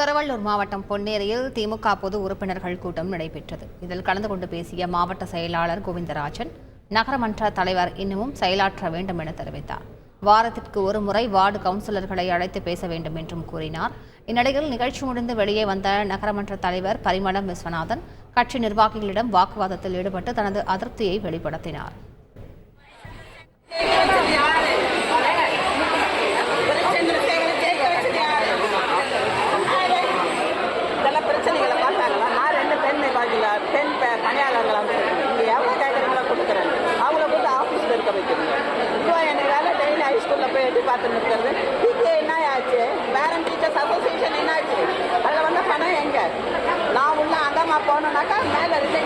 திருவள்ளூர் மாவட்டம் பொன்னேரியில் திமுக பொது உறுப்பினர்கள் கூட்டம் நடைபெற்றது. இதில் கலந்து கொண்டு பேசிய மாவட்ட செயலாளர் கோவிந்தராஜன் நகரமன்ற தலைவர் இன்னமும் செயலாற்ற வேண்டும் என தெரிவித்தார். வாரத்திற்கு ஒரு முறை வார்டு கவுன்சிலர்களை அழைத்து பேச வேண்டும் என்றும் கூறினார். இந்நிலையில் நிகழ்ச்சி முடிந்து வெளியே வந்த நகரமன்ற தலைவர் பரிமளம் விஸ்வநாதன் கட்சி நிர்வாகிகளிடம் வாக்குவாதத்தில் ஈடுபட்டு தனது அதிருப்தியை வெளிப்படுத்தினார். பெண் ப- இங்கே எவ்வளோ கேட்குறீங்களோ கொடுக்குறேன். அவங்கள கொண்டு ஆஃபீஸில் இருக்க வைக்கிறீங்க. இப்போ எனக்கு வேலை டெய்லி ஹைஸ்கூலில் போய் எட்டி பார்த்து நிற்கிறது பிகே என்ன ஆச்சு? பேரண்ட் டீச்சர்ஸ் அசோசியேஷன் என்ன ஆச்சு? அதில் வந்து பணம் எங்கே? நான் உள்ள அங்கம்மா போனோன்னாக்கா மேலே ரிசைன்